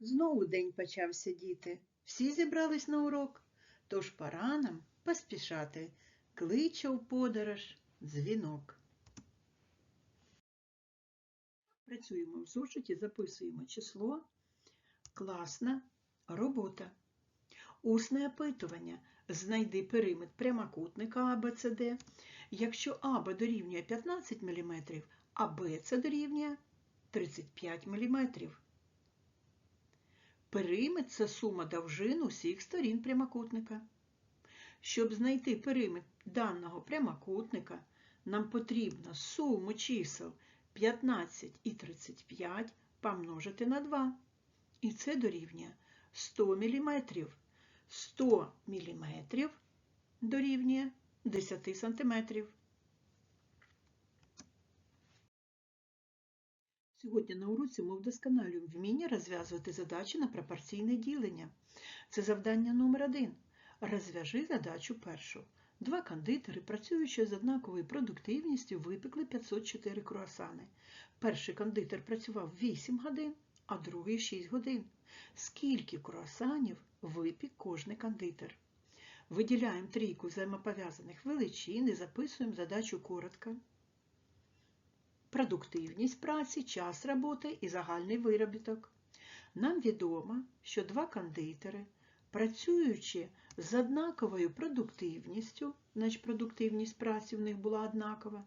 Знову день почався, діти. Всі зібрались на урок, тож пора нам поспішати. Кличе у подорож дзвінок. Працюємо в зошиті, записуємо число. Класна робота. Усне опитування. Знайди периметр прямокутника АБЦД. Якщо АБ дорівнює 15 мм, а БЦ дорівнює 35 мм. Периметр це сума довжин усіх сторін прямокутника. Щоб знайти периметр даного прямокутника, нам потрібно суму чисел 15 і 35 помножити на 2. І це дорівнює 100 мм. 100 мм дорівнює 10 см. Сьогодні на уроці ми вдосконалюємо вміння розв'язувати задачі на пропорційне ділення. Це завдання номер один. Розв'яжи задачу першу. Два кондитери, працюючи з однаковою продуктивністю, випекли 504 круасани. Перший кондитер працював 8 годин, а другий 6 годин. Скільки круасанів випік кожний кондитер? Виділяємо трійку взаємопов'язаних величин і записуємо задачу коротко продуктивність праці, час роботи і загальний виробіток. Нам відомо, що два кондитери, працюючи з однаковою продуктивністю, значить продуктивність праці в них була однакова,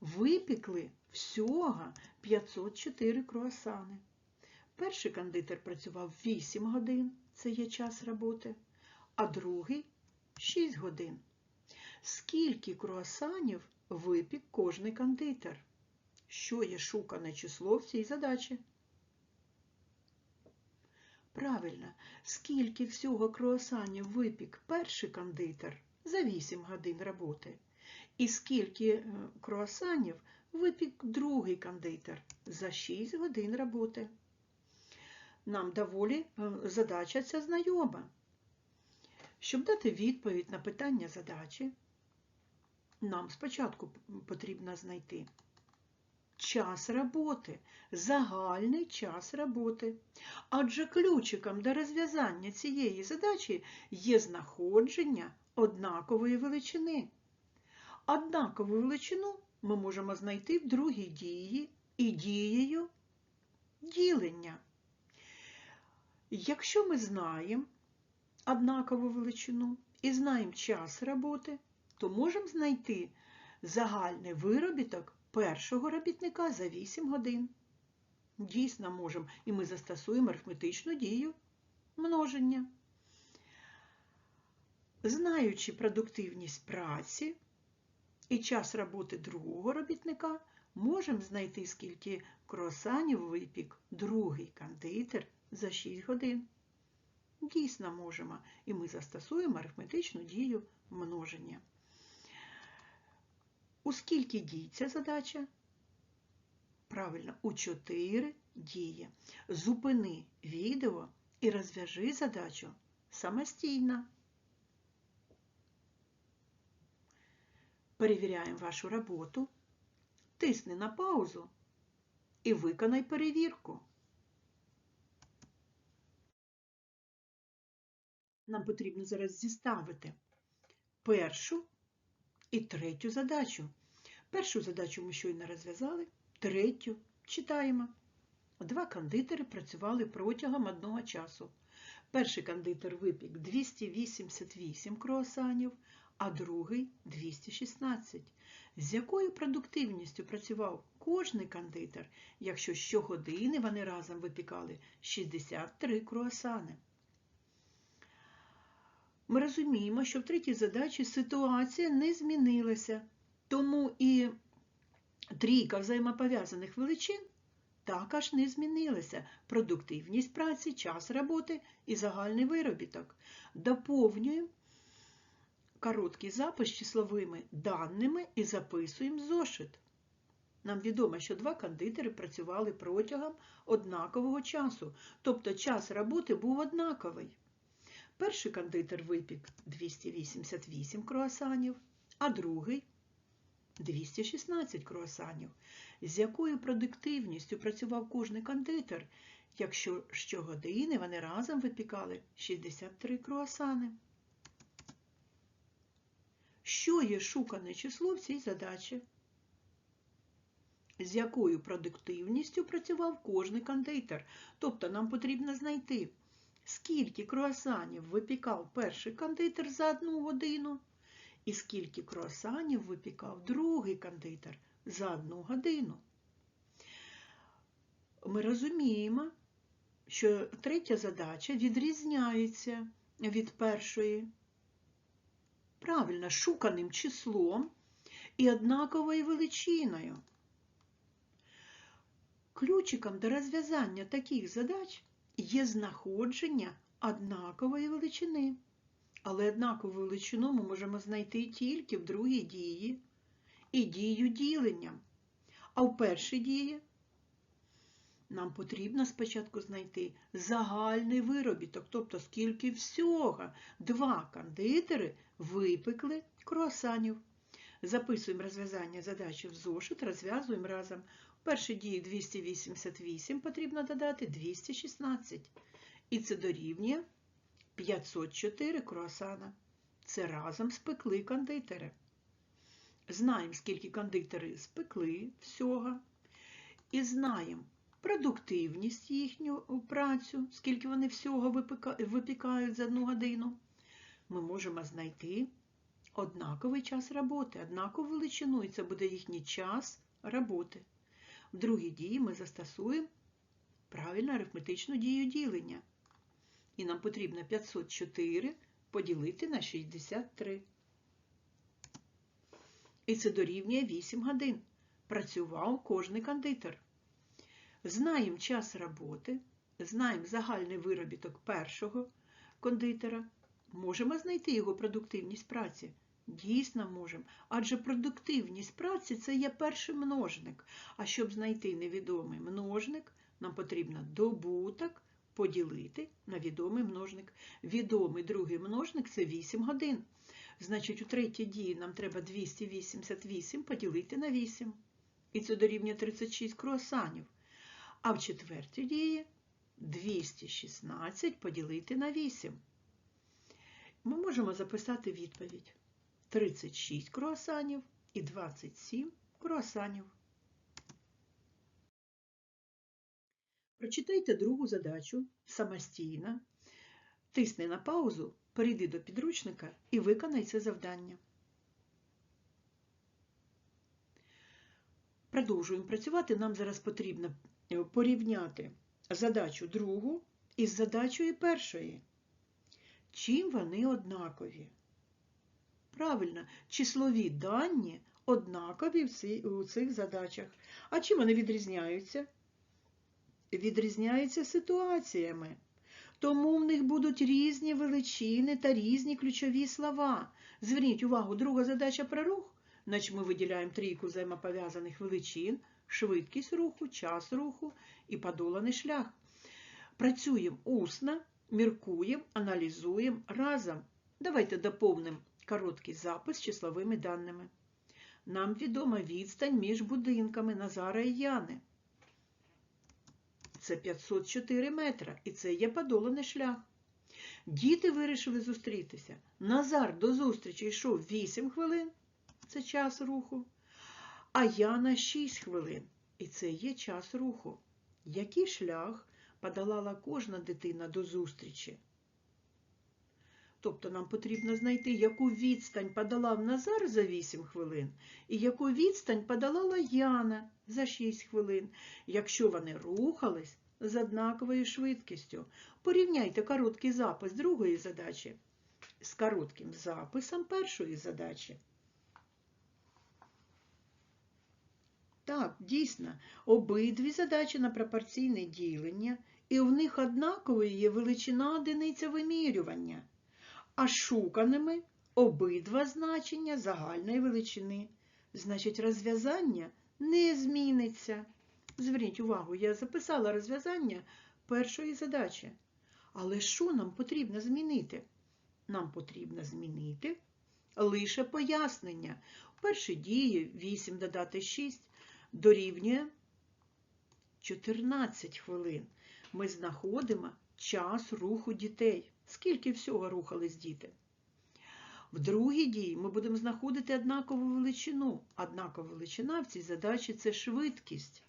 випікли всього 504 круасани. Перший кондитер працював 8 годин, це є час роботи, а другий 6 годин. Скільки круасанів випік кожний кондитер? Що є шукане число в цій задачі? Правильно, скільки всього круасанів випік перший кондитер за 8 годин роботи? І скільки круасанів випік другий кондитер за 6 годин роботи? Нам доволі задача ця знайома. Щоб дати відповідь на питання задачі, нам спочатку потрібно знайти час роботи, загальний час роботи. Адже ключиком до розв'язання цієї задачі є знаходження однакової величини. Однакову величину ми можемо знайти в другій дії і дією ділення. Якщо ми знаємо однакову величину і знаємо час роботи, то можемо знайти загальний виробіток першого робітника за 8 годин. Дійсно можемо, і ми застосуємо арифметичну дію множення. Знаючи продуктивність праці і час роботи другого робітника, можемо знайти, скільки круасанів випік другий кондитер за 6 годин. Дійсно можемо, і ми застосуємо арифметичну дію множення. У скільки дій ця задача? Правильно, у 4 дії. Зупини відео і розв'яжи задачу самостійно. Перевіряємо вашу роботу. Тисни на паузу і виконай перевірку. Нам потрібно зараз зіставити першу і третю задачу. Першу задачу ми щойно розв'язали, третю читаємо. Два кондитери працювали протягом одного часу. Перший кондитер випік 288 круасанів, а другий 216. З якою продуктивністю працював кожний кондитер, якщо щогодини вони разом випікали 63 круасани? Ми розуміємо, що в третій задачі ситуація не змінилася, тому і трійка взаємопов'язаних величин також не змінилася. Продуктивність праці, час роботи і загальний виробіток. Доповнюємо короткий запис числовими даними і записуємо зошит. Нам відомо, що два кондитери працювали протягом однакового часу, тобто час роботи був однаковий. Перший кондитер випік 288 круасанів, а другий 216 круасанів. З якою продуктивністю працював кожний кондитер, якщо щогодини вони разом випікали 63 круасани. Що є шукане число в цій задачі? З якою продуктивністю працював кожний кондитер? Тобто нам потрібно знайти, скільки круасанів випікав перший кондитер за одну годину, і скільки круасанів випікав другий кондитер за одну годину. Ми розуміємо, що третя задача відрізняється від першої. Правильно, шуканим числом і однаковою величиною. Ключиком до розв'язання таких задач є знаходження однакової величини. Але однакову величину ми можемо знайти тільки в другій дії і дію діленням. А в першій дії нам потрібно спочатку знайти загальний виробіток, тобто скільки всього два кондитери випекли круасанів. Записуємо розв'язання задачі в зошит, розв'язуємо разом. В першій дії 288 потрібно додати 216. І це дорівнює 504 круасана. Це разом спекли кондитери. Знаємо, скільки кондитери спекли всього. І знаємо продуктивність їхню працю, скільки вони всього випікають за одну годину. Ми можемо знайти однаковий час роботи, однакову величину, і це буде їхній час роботи. В другій дії ми застосуємо правильну арифметичну дію ділення. І нам потрібно 504 поділити на 63. І це дорівнює 8 годин. Працював кожний кондитер. Знаємо час роботи, знаємо загальний виробіток першого кондитера. Можемо знайти його продуктивність праці? Дійсно можемо. Адже продуктивність праці це є перший множник. А щоб знайти невідомий множник, нам потрібно добуток поділити на відомий множник. Відомий другий множник це 8 годин. Значить, у третій дії нам треба 288 поділити на 8. І це дорівнює 36 круасанів. А в четвертій дії 216 поділити на 8. Ми можемо записати відповідь. 36 круасанів і 27 круасанів. Прочитайте другу задачу самостійно, тисни на паузу, перейди до підручника і виконай це завдання. Продовжуємо працювати. Нам зараз потрібно порівняти задачу другу із задачею першої. Чим вони однакові? Правильно, числові дані однакові у цих задачах. А чим вони відрізняються? Відрізняються ситуаціями. Тому в них будуть різні величини та різні ключові слова. Зверніть увагу, друга задача про рух, значить ми виділяємо трійку взаємопов'язаних величин, швидкість руху, час руху і подоланий шлях. Працюємо усно, міркуємо, аналізуємо разом. Давайте доповнимо короткий запис з числовими даними. Нам відома відстань між будинками Назара і Яни. Це 504 метра, і це є подоланий шлях. Діти вирішили зустрітися. Назар до зустрічі йшов 8 хвилин, це час руху, а Яна 6 хвилин, і це є час руху. Який шлях подолала кожна дитина до зустрічі? Тобто нам потрібно знайти, яку відстань подолав Назар за 8 хвилин, і яку відстань подолала Яна за 6 хвилин, якщо вони рухались з однаковою швидкістю. Порівняйте короткий запис другої задачі з коротким записом першої задачі. Так, дійсно, обидві задачі на пропорційне ділення, і в них однаковою є величина одиниця вимірювання а шуканими обидва значення загальної величини. Значить, розв'язання не зміниться. Зверніть увагу, я записала розв'язання першої задачі. Але що нам потрібно змінити? Нам потрібно змінити лише пояснення. У першій дії 8 додати 6 дорівнює 14 хвилин. Ми знаходимо час руху дітей. Скільки всього рухались діти? В другій дії ми будемо знаходити однакову величину. Однакова величина в цій задачі це швидкість.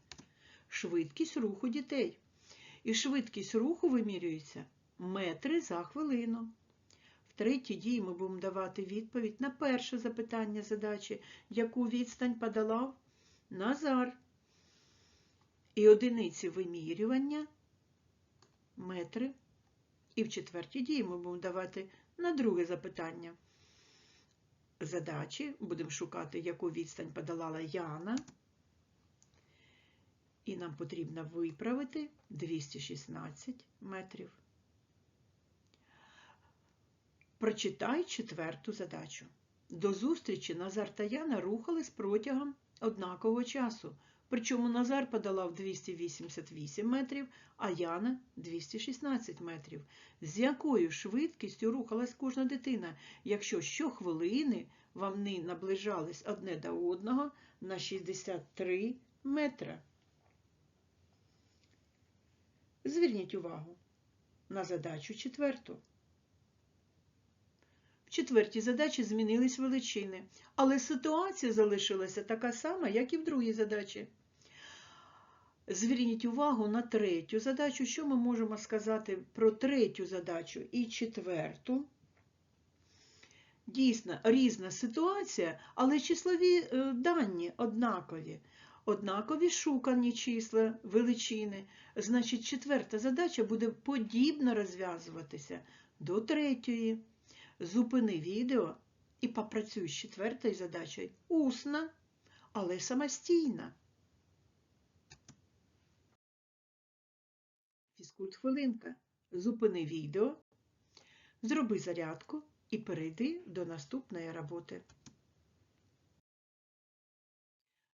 Швидкість руху дітей. І швидкість руху вимірюється метри за хвилину. В третій дії ми будемо давати відповідь на перше запитання задачі, яку відстань подолав Назар. І одиниці вимірювання метри. І в четвертій дії ми будемо давати на друге запитання задачі. Будемо шукати, яку відстань подолала Яна. І нам потрібно виправити 216 метрів. Прочитай четверту задачу. До зустрічі Назар та Яна рухались протягом однакового часу. Причому Назар подолав 288 метрів, а Яна 216 метрів. З якою швидкістю рухалась кожна дитина, якщо щохвилини вони наближались одне до одного на 63 метра. Зверніть увагу на задачу четверту. В четвертій задачі змінились величини, але ситуація залишилася така сама, як і в другій задачі. Зверніть увагу на третю задачу. Що ми можемо сказати про третю задачу і четверту? Дійсно, різна ситуація, але числові е, дані однакові. Однакові шукані числа, величини. Значить, четверта задача буде подібно розв'язуватися до третьої. Зупини відео і попрацюй з четвертою задачею усно, але самостійно. Фізкульт хвилинка. Зупини відео, зроби зарядку і перейди до наступної роботи.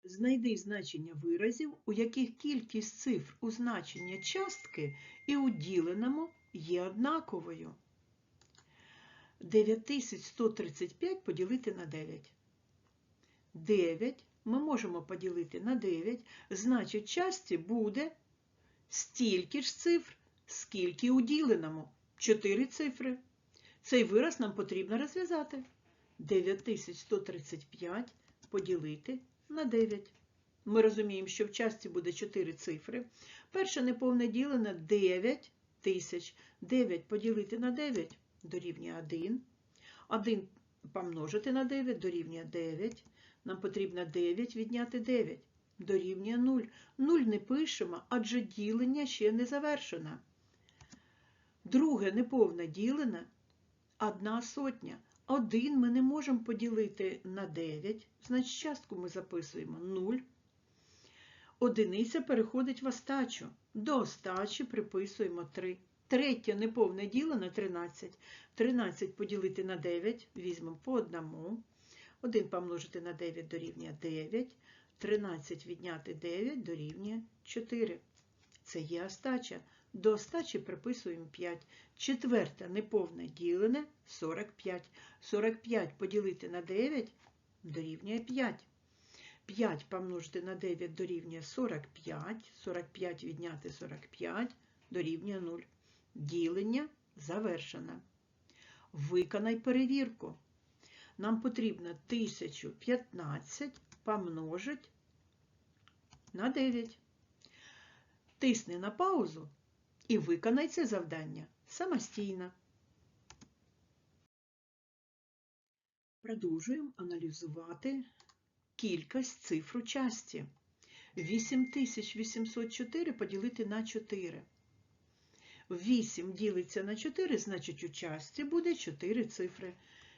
Знайди значення виразів, у яких кількість цифр у значення частки і у діленому є однаковою. 9135 поділити на 9. 9 ми можемо поділити на 9, значить, часті буде стільки ж цифр, скільки у діленому. 4 цифри. Цей вираз нам потрібно розв'язати. 9135 поділити на 9. Ми розуміємо, що в часті буде 4 цифри. Перше неповне ділене 9 тисяч. 9 поділити на 9 дорівнює 1. 1 помножити на 9 дорівнює 9. Нам потрібно 9 відняти 9. Дорівнює 0. 0 не пишемо, адже ділення ще не завершено. Друге неповне ділене – 1 сотня. 1 ми не можемо поділити на 9, значить частку ми записуємо 0. Одиниця переходить в остачу. До остачі приписуємо 3. Третє неповне діло на 13. 13 поділити на 9, візьмемо по одному. 1 помножити на 9 дорівнює 9. 13 відняти 9 дорівнює 4. Це є остача. До остачі приписуємо 5. Четверте неповне ділене 45. 45 поділити на 9 дорівнює 5. 5 помножити на 9 дорівнює 45. 45 відняти 45 дорівнює 0. Ділення завершено. Виконай перевірку. Нам потрібно 1015 помножить на 9. Тисни на паузу і виконай це завдання самостійно. Продовжуємо аналізувати кількість цифр у часті. 8804 поділити на 4. 8 ділиться на 4, значить у часті буде 4 цифри.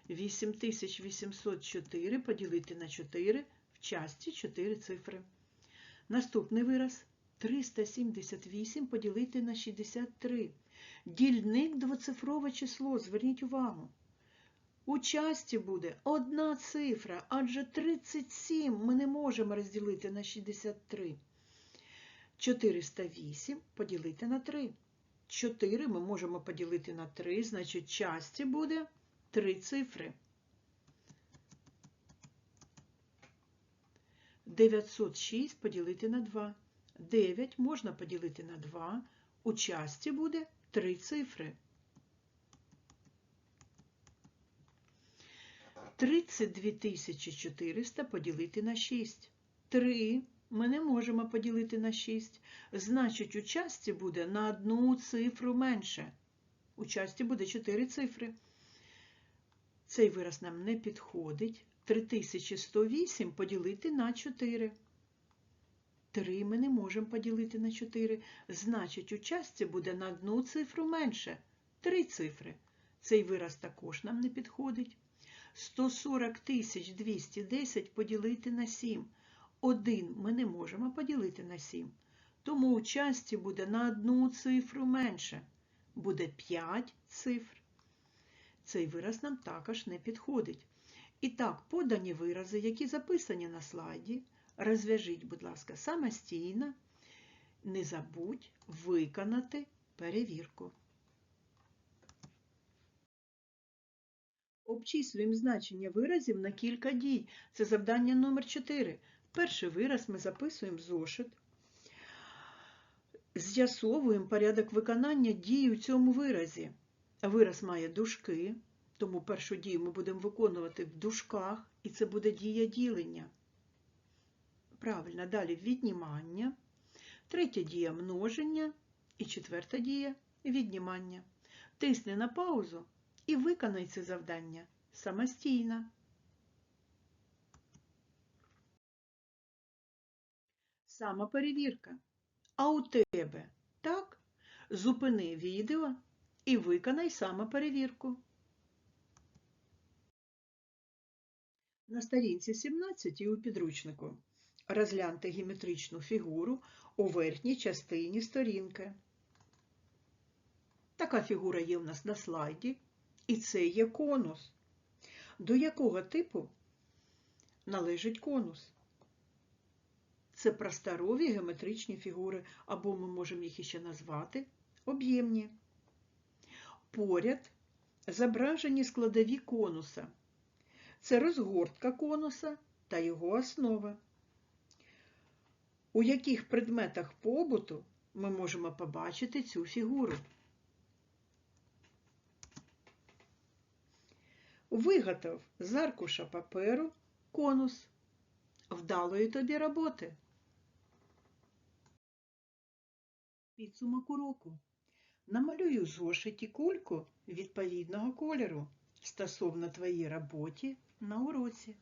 8804 поділити на 4, в часті 4 цифри. Наступний вираз 378 поділити на 63. Дільник двоцифрове число, зверніть увагу. У часті буде одна цифра, адже 37 ми не можемо розділити на 63. 408 поділити на 3. 4 ми можемо поділити на 3, значить часті буде 3 цифри. 906 поділити на 2. 9 можна поділити на 2. У часті буде 3 цифри. 32 400 поділити на 6. 3 ми не можемо поділити на 6. Значить, у часті буде на одну цифру менше. У часті буде 4 цифри. Цей вираз нам не підходить. 3108 поділити на 4. 3 ми не можемо поділити на 4. Значить, у часті буде на одну цифру менше. 3 цифри. Цей вираз також нам не підходить. 140 210 поділити на 7. 1 ми не можемо поділити на 7. Тому у часті буде на одну цифру менше. Буде 5 цифр. Цей вираз нам також не підходить. І так, подані вирази, які записані на слайді, розв'яжіть, будь ласка, самостійно. Не забудь виконати перевірку. Обчислюємо значення виразів на кілька дій. Це завдання номер 4. Перший вираз ми записуємо в зошит. З'ясовуємо порядок виконання дій у цьому виразі. Вираз має дужки, тому першу дію ми будемо виконувати в дужках, і це буде дія ділення. Правильно, далі віднімання. Третя дія множення і четверта дія віднімання. Тисни на паузу і виконай це завдання самостійно. Самоперевірка. А у тебе так? Зупини відео і виконай самоперевірку. На сторінці 17 і у підручнику розгляньте геометричну фігуру у верхній частині сторінки. Така фігура є у нас на слайді, і це є конус. До якого типу належить конус? Це просторові геометричні фігури, або ми можемо їх іще назвати об'ємні. Поряд зображені складові конуса. Це розгортка конуса та його основа. У яких предметах побуту ми можемо побачити цю фігуру? Виготов з аркуша паперу конус. Вдалої тобі роботи. Підсумок уроку. Намалюю зошиті кульку відповідного кольору стосовно твоїй роботі на уроці.